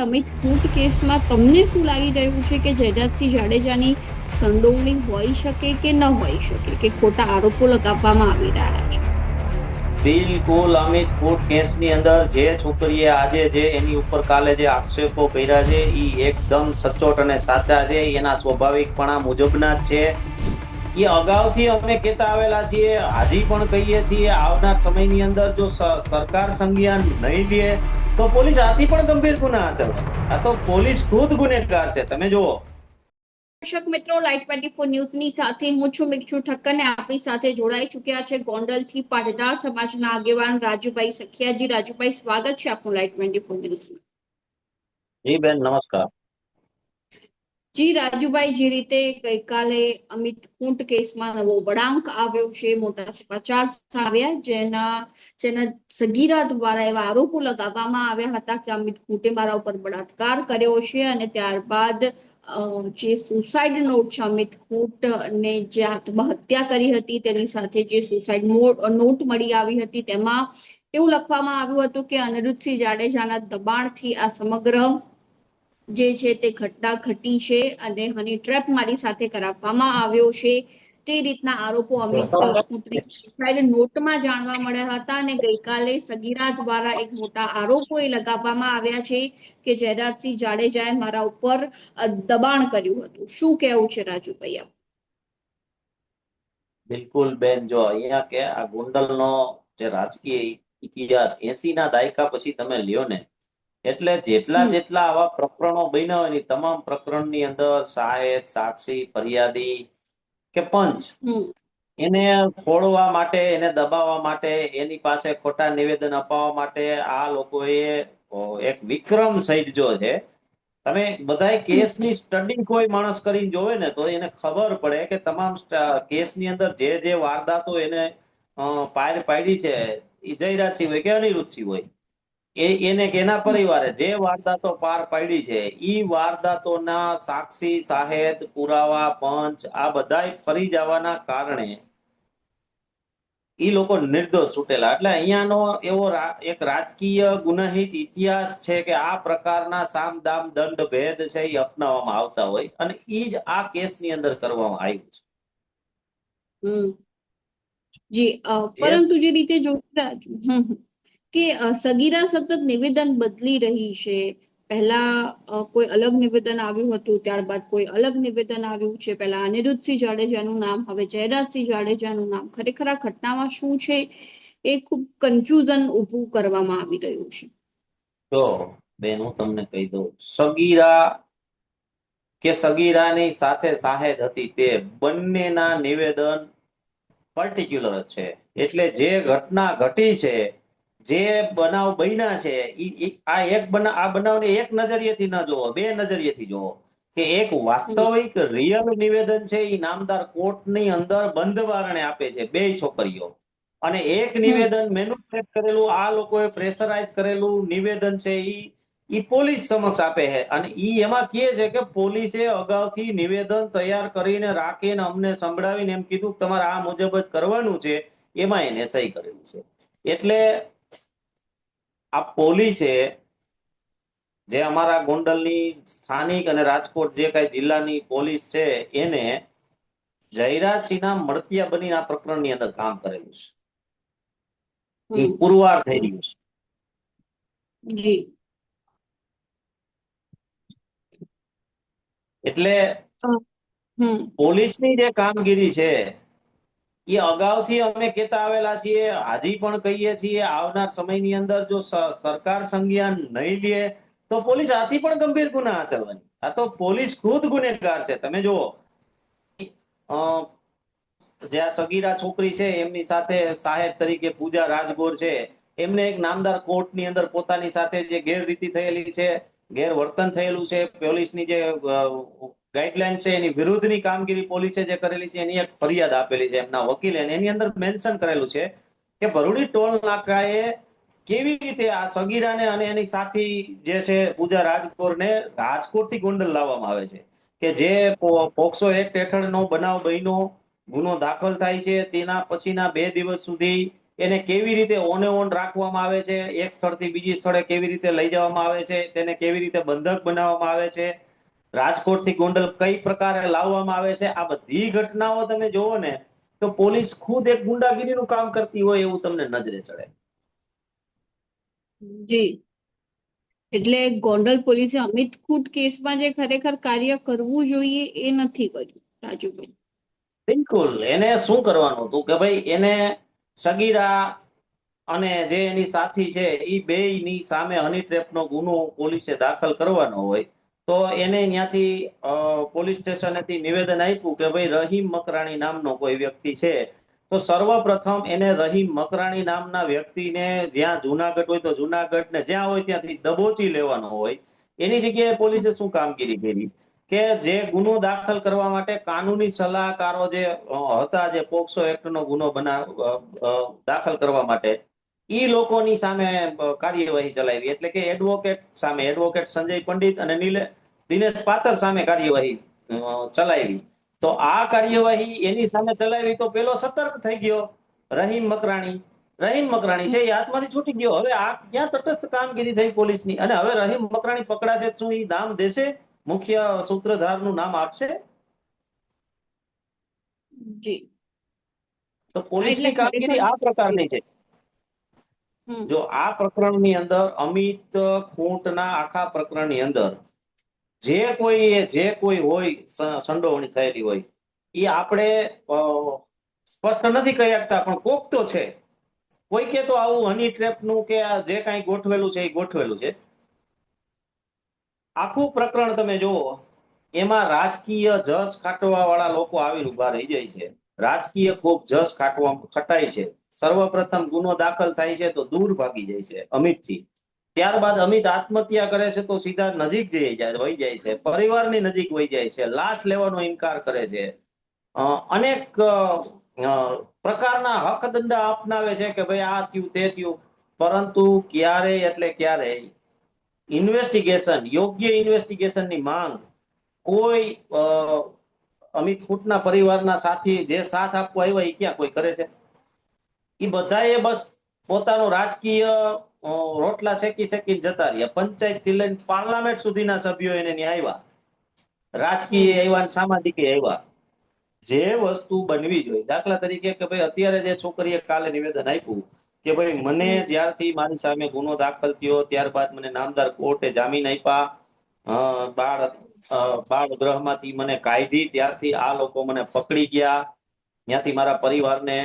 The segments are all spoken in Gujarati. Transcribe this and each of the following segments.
અમિત કૂટ કેસમાં તમને શું લાગી રહ્યું છે કે જયરાજસિંહ જાડેજાની સંડોવણી હોઈ શકે કે ન હોઈ શકે? કે ખોટા આરોપો લગાવવામાં આવી રહ્યા છે? બિલકુલ અમિત, કોર્ટ કેસની અંદર જે છોકરીએ આજે જે એની ઉપર કાલે જે આક્ષેપો કર્યા છે એ એકદમ સચોટ અને સાચા છે. એના સ્વાભાવિકપણા મુજબના જ છે. એ અગાઉથી અમે કહેતા આવેલા છીએ હજી પણ કહીએ છીએ, આવનાર સમયની અંદર જો સરકાર સંજ્ઞાન નહીં લે તો પોલીસ આથી પણ ગંભીર ગુના આચરવા આ તો પોલીસ ખુદ ગુનેગાર છે. તમે જુઓ. દર્શક મિત્રો લાઈટ ટ્વેન્ટી ફોર ન્યૂઝની સાથે હું છું મિક્ષુ ઠક્કર ને આપણી સાથે જોડાઈ ચુક્યા છે ગોંડલથી પાટીદાર સમાજના આગેવાન રાજુભાઈ સખિયાજી. રાજુભાઈ સ્વાગત છે આપનું લાઈટ ટ્વેન્ટી ફોર ન્યૂઝમાં. જી બેન નમસ્કાર. જી, રાજુભાઈ, જે રીતે ગઈકાલે અમિત કુંટ કેસમાં નવો વળાંક આવ્યો છે, મોટા સમાચાર આવ્યા, જેના જેના સગીરા દ્વારા એવા આરોપો લગાવવામાં આવ્યા હતા કે અમિત કુંટે મારા ઉપર બળાત્કાર કર્યો છે અને ત્યારબાદ જે સુસાઇડ નોટ છે, અમિત કુંટ ને જે આત્મહત્યા કરી હતી, તેની સાથે જે સુસાઇડ નોટ મળી આવી હતી, તેમાં એવું લખવામાં આવ્યું હતું કે અનિરુદ્ધસિંહ જાડેજાના દબાણથી આ સમગ્ર જે છે તે ઘટના ઘટી છે અને હની ટ્રેપ મારી સાથે કરાવવામાં આવ્યો છે. તે રીતના આરોપો અમિત નોટમાં જાણવા મળ્યા હતા અને ગઈકાલે સગીરા દ્વારા એક મોટા આરોપો એ લગાવવામાં આવ્યા છે કે જયરાજસિંહ જાડેજાએ મારા ઉપર દબાણ કર્યું હતું. શું કહેવું છે રાજુભાઈ? બિલકુલ બેન જો અહીંયા કે આ ગોંડલનો જે રાજકીય ઇતિહાસ એસી ના દાયકા પછી તમે લ્યો ને એટલે જેટલા જેટલા આવા પ્રકરણો બન્યા હોય ને તમામ પ્રકરણની અંદર સાહેબ સાક્ષી ફરિયાદી કે પંચ એને ફોડવા માટે એને દબાવવા માટે એની પાસે ખોટા નિવેદન અપાવવા માટે આ લોકોએ એક વિક્રમ સર્જ્યો છે તમે બધાય કેસની સ્ટડી કોઈ માણસ કરીને જોવે ને તો એને ખબર પડે કે તમામ કેસની અંદર જે જે વારદાતો એને પાયર પાર પાડી છે એ જયરાજસિંહ હોય કે અનિરુદ્ધસિંહ હોય. એ એને કેના પરિવારે? જે વારદાતો પાર પાડી છે ઈ વારદાતોના સાક્ષી સાહેદ પુરાવા પંચ આ બધાય ફરી જવાના કારણે ઈ લોકો નિર્દોષ છૂટેલા એટલે અહીંયાનો એવો એક રાજકીય ગુનાહિત ઇતિહાસ છે કે આ પ્રકારના સામ દામ દંડ ભેદ છે એ અપનાવવામાં આવતા હોય અને ઈ જ આ કેસની અંદર કરવામાં આવ્યું છે. હમ. જી પરંતુ જે રીતે જોતા. કે સગીરા સતત નિવેદન બદલી રહી છે. પહેલા કોઈ અલગ નિવેદન આવ્યું હતું, ત્યારબાદ કોઈ અલગ નિવેદન આવ્યું છે. પહેલા અનિરુદ્ધસિંહ જાડેજાનું નામ, હવે જયરાજસિંહ જાડેજાનું નામ. ખરેખર આ ઘટનામાં શું છે એ ખૂબ કન્ફ્યુઝન ઊભું કરવામાં આવી રહ્યું છે. તો, બેન, હું તમને કહી દઉં. સગીરા કે સગીરાની સાથે સાહેદ હતી તે બંનેના નિવેદન પર્ટિક્યુલર છે. એટલે જે ઘટના ઘટી છે જે બનાવ બન્યા છે આ એક બનાવ આ બનાવને એક નજરિયેથી ન જોવો બે નજરિયેથી જોવો કે એક વાસ્તવિક રિયલ નિવેદન છે એ નામદાર કોર્ટની અંદર બંધ વારણે આપે છે બે છોકરીઓ. અને એક નિવેદન મેન્યુપ્લેટ કરેલું આ લોકોએ પ્રેશરાઇઝ કરેલું નિવેદન છે ઈ ઈ પોલીસ સમક્ષ આપે છે. અને ઈ એમાં કહે છે કે પોલીસે અગાઉથી નિવેદન તૈયાર કરીને રાખીને અમને સંભળાવીને એમ કીધું કે તમારે આ મુજબ જ કરવાનું છે એમાં એને સહી કરેલું છે. એટલે આ પોલીસે જે અમારા ગોંડલની સ્થાનિક અને રાજકોટ જે કઈ જિલ્લાની પોલીસ છે એને જયરાજસિંહના મળતિયા બનીને આ પ્રકરણની અંદર કામ કરેલું છે. એ પુરવાર થઈ રહ્યું છે. એટલે પોલીસની જે કામગીરી છે એ અગાઉથી અમે કહેતા આવેલા છીએ હાજી પણ કહીએ છીએ, આવનાર સમયની અંદર જો સરકાર સંજ્ઞાન નહીં લે, તો પોલીસ આથી પણ ગંભીર ગુના આચરવાની આ તો પોલીસ ખુદ ગુનેગાર છે. તમે જુઓ જ્યાં સગીરા છોકરી છે, એમની સાથે સાહેબ તરીકે પૂજા રાજગોર છે, એમને એક નામદાર કોર્ટની અંદર પોતાની સાથે જે ગેરરીતિ થયેલી છે, ગેરવર્તન થયેલું છે, પોલીસની જે ગાઈડલાઈન છે, એની વિરુદ્ધની કામગીરી પોલીસે જે કરેલી છે, એની એક ફરિયાદ આપેલી છે એમના વકીલે. એની અંદર મેન્શન કરેલું છે કે ભરૂડી ટોલ નાકાએ કેવી રીતે આ સગીરાને અને એની સાથી જે છે, પૂજા રાજકોરને રાજકોટથી ગોંડલ લાવવામાં આવે છે. કે જે પોક્સો એક્ટ હેઠળનો બનાવ બન્યો, ગુનો દાખલ થાય છે, તેના પછીના બે દિવસ સુધી એને કેવી રીતે ઓને ઓન રાખવામાં આવે છે, એક સ્થળથી બીજી સ્થળે કેવી રીતે લઈ જવામાં આવે છે, તેને કેવી રીતે બંધક બનાવવામાં આવે છે રાજકોટથી ગોંડલ કઈ પ્રકારે લાવવામાં આવે છે? આ બધી ઘટનાઓ તમે જોવો ને તો પોલીસ ખુદ એક ગુંડાગીરીનું કામ કરતી હોય એવું તમને નજરે ચડે. જી. એટલે ગોંડલ પોલીસે અમિત કુટ કેસમાં જે ખરેખર કાર્ય કરવું જોઈએ એ નથી કર્યું રાજુભાઈ. બિલકુલ. એને શું કરવાનું હતું કે ભાઈ એને સગીરા અને જે એની સાથી છે એ બેયની સામે હની ટ્રેપનો ગુનો પોલીસે દાખલ કરવાનો હોય તો એને ત્યાંથી પોલીસ સ્ટેશનેથી નિવેદન આપ્યું કે ભાઈ રહીમ મકરાણી નામનો કોઈ વ્યક્તિ છે. તો સર્વપ્રથમ એને રહીમ મકરાણી નામના વ્યક્તિને જ્યાં જુનાગઢ હોય તો જુનાગઢ ને જ્યાં હોય ત્યાંથી દબોચી લેવાનો હોય. એની જગ્યાએ પોલીસે શું કામગીરી કરી? કે જે ગુનો દાખલ કરવા માટે કાનૂની સલાહકારો જે હતા જે પોક્સો એક્ટનો ગુનો બના દાખલ કરવા માટે ઈ લોકોની સામે કાર્યવાહી ચલાવી. એટલે કે એડવોકેટ સામે એડવોકેટ સંજય પંડિત અને નીલે દિનેશ પાતર સામે કાર્યવાહી ચલાવી. તો આ કાર્યવાહી એની સામે ચલાવી તો પેલો સતર્ક થઈ ગયો રહીમ મકરાણી. રહીમ મકરાણી છે એ હાથમાંથી છૂટી ગયો. હવે આ ક્યાં તટસ્થ કામગીરી થઈ પોલીસની? અને હવે રહીમ મકરાણી પકડાશે શું? એ નામ દેશે? મુખ્ય સૂત્રધારનું નામ આપશે? જી. તો પોલીસની કામગીરી આ પ્રકારની છે. જો આ પ્રકરણની અંદર અમિત ખૂંટના આખા પ્રકરણની અંદર જે કોઈ જે કોઈ હોય સંડોવણી થયેલી હોય એ આપણે સ્પષ્ટ નથી કહી શકતા, પણ કોક તો છે. કોઈ કે તો આવું હની ટ્રેપનું કે જે કાંઈ ગોઠવેલું છે એ ગોઠવેલું છે. આખું પ્રકરણ તમે જુઓ એમાં રાજકીય જસ ખાટવા વાળા લોકો આવીને ઊભા રહી જાય છે. રાજકીય ખૂબ જસ ખાટવા ખટાય છે. સર્વપ્રથમ ગુનો દાખલ થાય છે તો દૂર ભાગી જાય છે અમિતથી ત્યારબાદ અમિત આત્મહત્યા કરે છે તો સીધા નજીક જઈ જાય, વહી જાય છે. પરિવારની નજીક વહી જાય છે. લાશ લેવાનો ઇનકાર કરે છે. અનેક પ્રકારના હકદંડા અપનાવે છે કે ભાઈ આ થયું, તે થયું. પરંતુ ક્યારેય એટલે ક્યારેય ઇન્વેસ્ટિગેશન, યોગ્ય ઇન્વેસ્ટિગેશનની માંગ કોઈ અમિત ખૂટના પરિવારના સાથી જે સાથ આપવા આવ્યા એ ક્યાં કોઈ કરે છે? એ બધાએ બસ પોતાનો રાજકીય રોટલા શેકી શેકીને જતા રહ્યા. પંચાયતથી લઈને પાર્લામેન્ટ સુધીના સભ્યો એને આવ્યા. રાજકીય આવ્યા સામાજિક આવ્યા. જે વસ્તુ બનવી જોઈએ. દાખલા તરીકે કે ભાઈ અત્યારે જે છોકરીએ કાલે નિવેદન આપ્યું કે ભાઈ મને જ્યારથી મારી સામે ગુનો દાખલ થયો, ત્યારબાદ મને નામદાર કોર્ટે જામીન આપ્યા બાળ બાળ ગ્રહમાંથી મને કાઢી ત્યારથી આ લોકો મને પકડી ગયા. ત્યાંથી મારા પરિવારને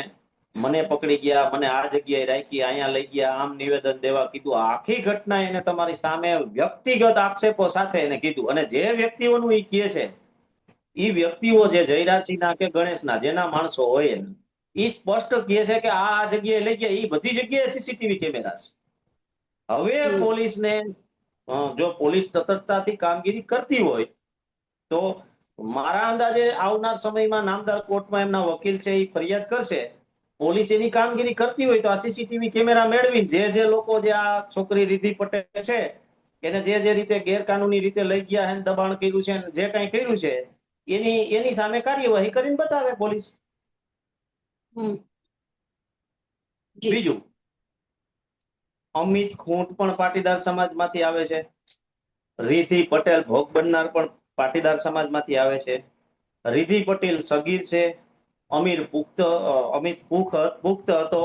મને પકડી ગયા મને આ જગ્યાએ રાખી અહીંયા લઈ ગયા આમ નિવેદન દેવા કીધું. આખી ઘટના એને તમારી સામે વ્યક્તિગત આક્ષેપો સાથે એને કીધું. અને જે વ્યક્તિઓનું ઈ કહે છે એ વ્યક્તિઓ જે જયરાજસિંહના કે ગણેશના જેના માણસો હોય એને એ સ્પષ્ટ કહે છે કે આ આ જગ્યાએ લઈ ગયા. એ બધી જગ્યાએ સીસીટીવી કેમેરા છે. હવે. પોલીસને જો પોલીસ સતર્કતાથી કામગીરી કરતી હોય તો મારા અંદાજે આવનાર સમયમાં નામદાર કોર્ટમાં એમના વકીલ છે એ ફરિયાદ કરશે. પોલીસ એની કામગીરી કરતી હોય તો આ સીસીટીવી કેમેરા મેળવીને જે જે લોકો જે આ છોકરી રિધિ પટેલ છે એને જે જે રીતે ગેરકાનૂની રીતે લઈ ગયા છે દબાણ કર્યું છે અને જે કઈ કર્યું છે એની એની સામે કાર્યવાહી કરીને બતાવે પોલીસ. બીજું અમિત ખૂંટ પણ પાટીદાર સમાજમાંથી આવે છે. રિધિ પટેલ ભોગ બનનાર પણ પાટીદાર સમાજમાંથી આવે છે. રિધિ પટેલ સગીર છે. અમીર પુખ્ત અમિત પુખ પુખ્ત હતો.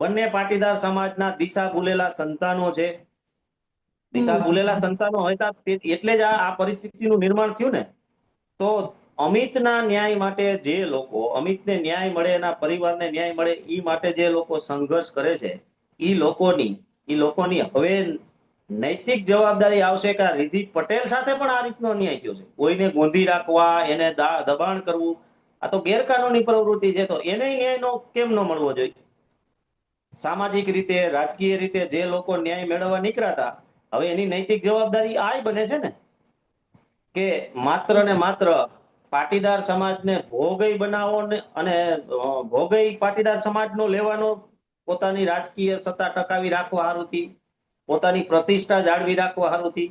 બંને પાટીદાર સમાજના દિશા ભૂલેલા સંતાનો છે. દિશા ભૂલેલા સંતાનો હતા એટલે જ આ પરિસ્થિતિનું નિર્માણ થયું ને. તો અમિતના ન્યાય માટે જે લોકો અમિતને ન્યાય મળે એના પરિવારને ન્યાય મળે એ માટે જે લોકો સંઘર્ષ કરે છે એ લોકોની એ લોકોની હવે નૈતિક જવાબદારી આવશે કે આ રિધિ પટેલ સાથે પણ આ રીતનો અન્યાય થયો છે? કોઈને ગોંધી રાખવા, એને દબાણ કરવું, આ તો ગેરકાનૂની પ્રવૃત્તિ છે, તો એને ન્યાયનો કેમ ન મળવો જોઈએ? સામાજિક રીતે, રાજકીય રીતે જે લોકો ન્યાય મેળવવા નીકળ્યા હતા, હવે એની નૈતિક જવાબદારી આય બને છે ને? કે માત્ર ને માત્ર પાટીદાર સમાજને ભોગઈ બનાવો અને ભોગઈ પાટીદાર સમાજનો લેવાનો પોતાની રાજકીય સત્તા ટકાવી રાખવા હારુથી પોતાની પ્રતિષ્ઠા જાળવી રાખવા હારુથી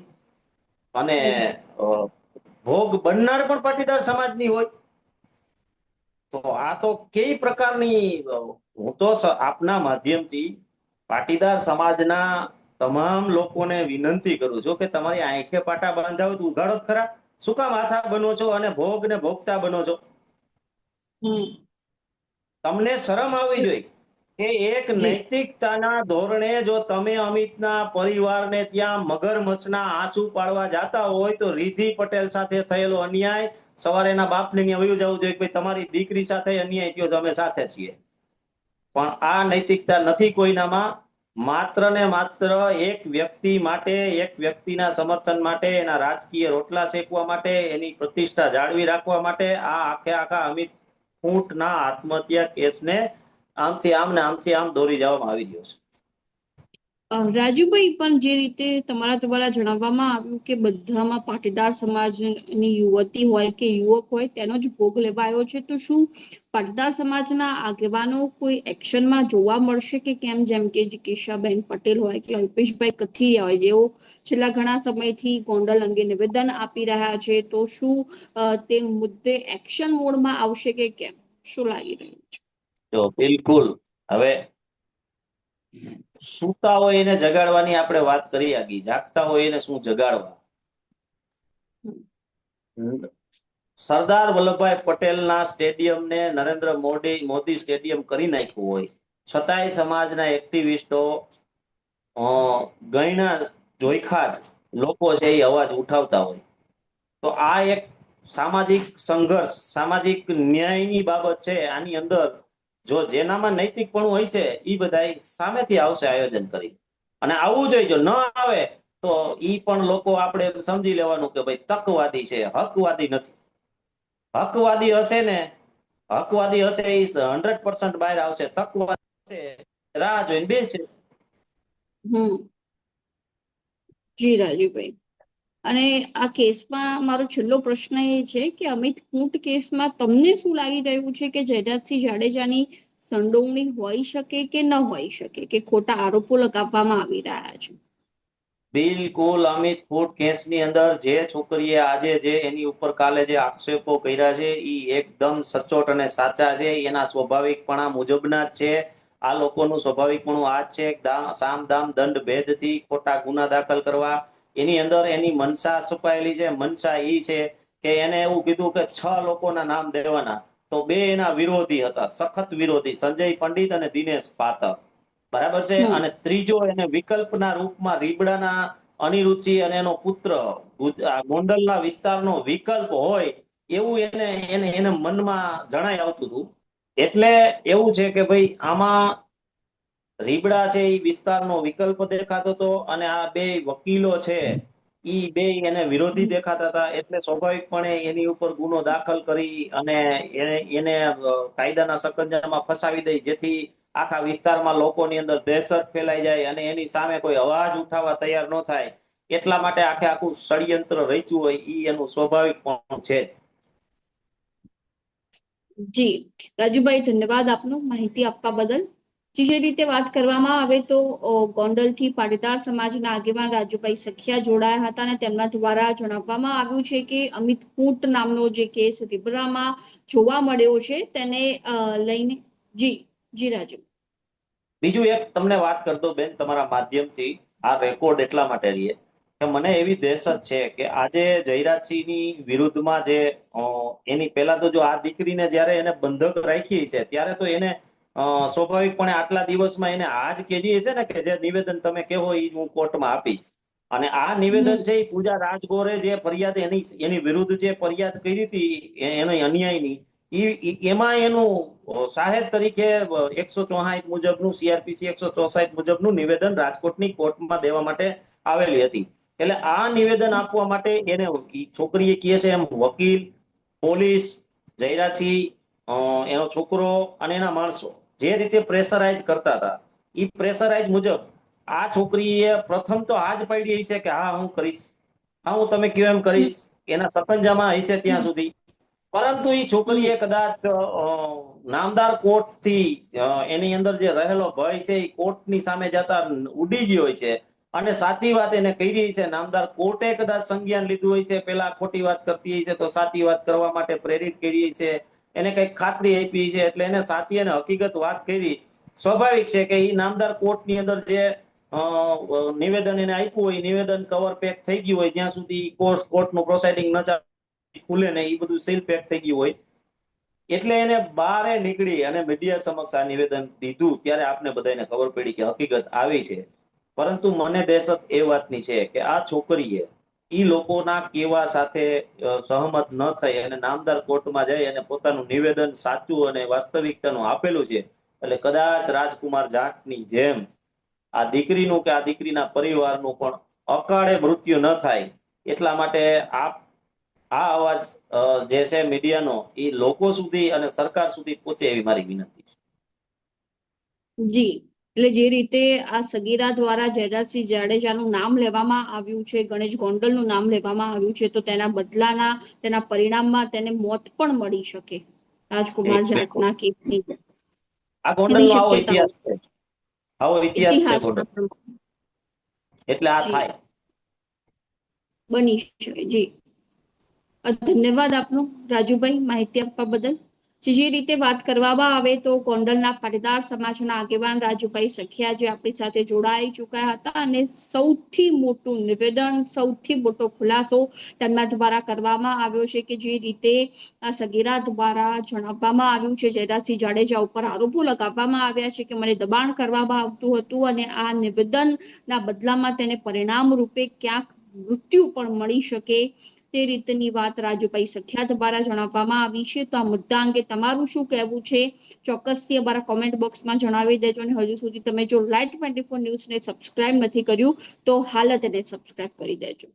અને ભોગ બનનાર પણ પાટીદાર સમાજની હોય. તો આ તો કેવી પ્રકારની હું તો આપના માધ્યમથી પાટીદાર સમાજના તમામ લોકોને વિનંતી કરું છું કે તમારી આંખે પાટા બાંધા હોય તો ઉઘાડો જ ખરા. શું કામ હાથા બનો છો અને ભોગ ને ભોગતા બનો છો? તમને શરમ આવવી જોઈએ. કે એક નૈતિકતાના ધોરણે જો તમે અમિતના પરિવારને ત્યાં મગરમચ્છના આંસુ પાડવા જાતા હોય તો રિધિ પટેલ સાથે થયેલો અન્યાય સવારે એના બાપને ત્યાં વયું જવું જોઈએ ભાઈ તમારી દીકરી સાથે અન્યાય થયો અમે સાથે છીએ. પણ આ નૈતિકતા નથી કોઈનામાં. માત્ર ને માત્ર એક વ્યક્તિ માટે એક વ્યક્તિના સમર્થન માટે એના રાજકીય રોટલા શેકવા માટે એની પ્રતિષ્ઠા જાળવી રાખવા માટે આ આખે આખા અમિત ફૂટના આત્મહત્યા કેસને આમથી આમ ને આમથી આમ દોરી જવામાં આવી ગયો છે. રાજુભાઈ, પણ જે રીતે તમારા દ્વારા જણાવવામાં આવ્યું કે બધામાં પાટીદાર સમાજની યુવતી હોય કે યુવક હોય, તેનો જ ભોગ લેવાયો છે, તો શું પાટીદાર સમાજના આગેવાનો કોઈ એક્શનમાં જોવા મળશે કે કેમ? જેમ કે જિકેશાબેન પટેલ હોય કે અલ્પેશભાઈ કથિરિયા હોય, જેઓ છેલ્લા ઘણા સમયથી ગોંડલ અંગે નિવેદન આપી રહ્યા છે, તો શું તે મુદ્દે એક્શન મોડમાં આવશે કે કેમ? શું લાગી રહ્યું છે? જો બિલકુલ. હવે સૂતા હોય એને જગાડવાની આપણે વાત કરી આગી જાગતા હોય એને શું જગાડવા? સરદાર વલ્લભભાઈ પટેલના સ્ટેડિયમને નરેન્દ્ર મોદી મોદી સ્ટેડિયમ કરી નાખ્યું હોય. છતાંય સમાજના એક્ટિવિસ્ટો ગયના જોઈખા જ લોકો છે એ અવાજ ઉઠાવતા હોય. તો આ એક સામાજિક સંઘર્ષ સામાજિક ન્યાયની બાબત છે. આની અંદર જો જેનામાં નૈતિકપણું છે એ બધા સામેથી આવશે આયોજન કરી. અને આવવું જોઈએ, જો ન આવે, તો ઈ પણ લોકો આપણે સમજી લેવાનું કે ભાઈ તકવાદી છે, હકવાદી નથી. હકવાદી હશે ને, હકવાદી હશે એ હંડ્રેડ પર્સન્ટ બહાર આવશે. તકવાદી હશે, રાહ જોઈને બેસે. હમ. જી, રાજુભાઈ. અને આ કેસમાં મારો છેલ્લો પ્રશ્ન એ છે કે અમિત, કૂટ કેસમાં તમને શું લાગી રહ્યું છે કે જયરાજસિંહ જાડેજાની સંડોવણી હોઈ શકે કે ન હોઈ શકે કે ખોટા આરોપો લગાવવામાં આવી રહ્યા છે? બિલકુલ અમિત ફૂટ કેસની અંદર જે છોકરીએ આજે જે એની ઉપર કાલે જે આક્ષેપો કર્યા છે એ એકદમ સચોટ અને સાચા છે. એના સ્વાભાવિકપણા મુજબના જ છે. આ લોકોનું સ્વાભાવિકપણું આ જ છે. સામ દામ દંડ ભેદથી ખોટા ગુના દાખલ કરવા એની અંદર એની મનસા છુપાયેલી છે મનસા ઈ છે કે એને એવું કીધું કે છ લોકોના નામ દેવાના. તો બે એના વિરોધી હતા સખત વિરોધી સંજય પંડિત અને દિનેશ પાતર બરાબર છે? અને ત્રીજો એને વિકલ્પના રૂપમાં રીબડાના અનિરુચિ અને એનો પુત્ર ગોંડલના વિસ્તારનો વિકલ્પ હોય એવું એને એને એને મનમાં જણાય આવતું હતું. એટલે એવું છે કે ભાઈ આમાં રીબડા છે એ વિસ્તારનો વિકલ્પ દેખાતો હતો અને આ બે વકીલો છે ઈ બે એને વિરોધી દેખાતા હતા એટલે સ્વાભાવિકપણે એની ઉપર ગુનો દાખલ કરી અને એને કાયદાના સકંજામાં ફસાવી દઈ, જેથી આખા વિસ્તારમાં લોકોની અંદર દહેશત ફેલાઈ જાય અને એની સામે કોઈ અવાજ ઉઠાવવા તૈયાર ન થાય. એટલા માટે આખે આખું ષડયંત્ર રચ્યું હોય ઈ એનું સ્વાભાવિક પણ છે જી. રાજુભાઈ, ધન્યવાદ આપનો માહિતી આપવા બદલ. જી, રીતે વાત કરવામાં આવે તો ગોંડલ ગોંડલથી પાટીદાર સમાજના આગેવાન રાજુભાઈ સખિયા જોડાયા હતા અને તેમના દ્વારા જણાવવામાં આવ્યું છે કે અમિત કૂટ નામનો જે કેસ રીબરામાં જોવા મળ્યો છે તેને લઈને જી જી રાજુ. બીજું એક તમને વાત કરતો બેન તમારા માધ્યમથી આ રેકોર્ડ એટલા માટે રહીએ કે મને એવી દહેશત છે કે આજે જયરાજસિંહની વિરુદ્ધમાં જે એની પહેલા તો જો આ દીકરીને જ્યારે એને બંધક રાખી છે ત્યારે તો એને સ્વાભાવિકપણે આટલા દિવસમાં એને આ જ કહેલી છે ને કે જે નિવેદન તમે કહો એ હું કોર્ટમાં આપીશ. અને આ નિવેદન છે એ પૂજા રાજગોરે જે ફરિયાદ એની એની વિરુદ્ધ જે ફરિયાદ કરી હતી એની અન્યાયની એમાં એનું સાહેબ તરીકે એકસો ચોસાઠ મુજબનું સીઆરપીસી એકસો ચોસાઠ મુજબનું નિવેદન રાજકોટની કોર્ટમાં દેવા માટે આવેલી હતી. એટલે આ નિવેદન આપવા માટે એને છોકરીએ કહે છે એમ વકીલ પોલીસ જયરાજસિંહ અ, એનો છોકરો અને એના માણસો. જે રીતે પ્રેશરાઇઝ કરતા હતા એ પ્રેશરાઇઝ મુજબ આ છોકરીએ પ્રથમ તો આ જ પાડી છે કે હા, હું કરીશ. હા, હું તમે કયો એમ કરીશ. એના સકંજામાં હશે ત્યાં સુધી. પરંતુ એ છોકરીએ કદાચ નામદાર કોર્ટથી એની અંદર જે રહેલો ભય છે એ કોર્ટની સામે જતા ઉડી ગયો હોય છે. અને સાચી વાત એને કહી છે, નામદાર કોર્ટે કદાચ સંજ્ઞાન લીધું હોય છે, પેલા ખોટી વાત કરતી હોય છે, તો સાચી વાત કરવા માટે પ્રેરિત કરી છે. એને કંઈક ખાતરી આપી છે, એટલે એને સાચી અને હકીકત વાત કરી. સ્વાભાવિક છે કે એ નામદાર કોર્ટની અંદર જે નિવેદન એને આપ્યું હોય નિવેદન કવર પેક થઈ ગયું હોય, જ્યાં સુધી કોર્ટ કોર્ટનું પ્રોસેડિંગ ન ચાલે, ખુલે ને એ બધું સીલ પેક થઈ ગયું હોય. એટલે એને બારે નીકળી અને મીડિયા સમક્ષ આ નિવેદન દીધું, ત્યારે આપને બધાને ખબર પડી કે હકીકત આવી છે. પરંતુ મને દહેશત એ વાતની છે કે આ છોકરીએ ઈ લોકોના કેવા સાથે સહમત ન થઈ અને નામદાર કોર્ટમાં જઈ અને પોતાનું નિવેદન સાચું અને વાસ્તવિકતાનું આપેલું છે. એટલે કદાચ રાજકુમાર જાટની જેમ આ દીકરીનું કે આ દીકરીના પરિવારનું પણ અકાળે મૃત્યુ ન થાય, એટલા માટે આ આ અવાજ જે છે મીડિયાનો એ લોકો સુધી અને સરકાર સુધી પહોંચે એવી મારી વિનંતી છે. જી. એટલે જે રીતે આ સગીરા દ્વારા જયરાજસિંહ જાડેજાનું નામ લેવામાં આવ્યું છે ગણેશ ગોંડલનું નામ લેવામાં આવ્યું છે તો તેના બદલાના તેના પરિણામમાં તેને મોત પણ મળી શકે. રાજકુમાર. જાટના કેસની. આ ગોંડલનો આવો ઇતિહાસ છે? આવો ઇતિહાસ છે એટલે આ. થાય. બની શકે જી. ધન્યવાદ આપનો. રાજુભાઈ માહિતી આપવા બદલ. જે રીતે વાત કરવામાં આવે તો ગોંડલના પાટીદાર સમાજના આગેવાન રાજુભાઈ સખિયા જે આપણી સાથે જોડાઈ ચૂક્યા હતા અને સૌથી મોટું નિવેદન, સૌથી મોટો ખુલાસો તેમના દ્વારા કરવામાં આવ્યો છે કે જે રીતે સગીરા દ્વારા જણાવવામાં આવ્યું છે, જયરાજસિંહ જાડેજા ઉપર આરોપો લગાવવામાં આવ્યા છે કે મને દબાણ કરવામાં આવતું હતું અને આ નિવેદનના બદલામાં તેને પરિણામ રૂપે ક્યાંક મૃત્યુ પણ મળી શકે તે રીતની વાત રાજુભાઈ સખિયા દ્વારા જણાવવામાં આવી છે. તો આ મુદ્દા અંગે તમારું શું કહેવું છે? ચોક્કસથી અમારા કોમેન્ટ બોક્સમાં જણાવી દેજો અને હજુ સુધી તમે જો લાઈટ ટ્વેન્ટી ફોર ન્યૂઝને સબસ્ક્રાઇબ નથી કર્યું તો હાલ તેને સબસ્ક્રાઇબ કરી દેજો.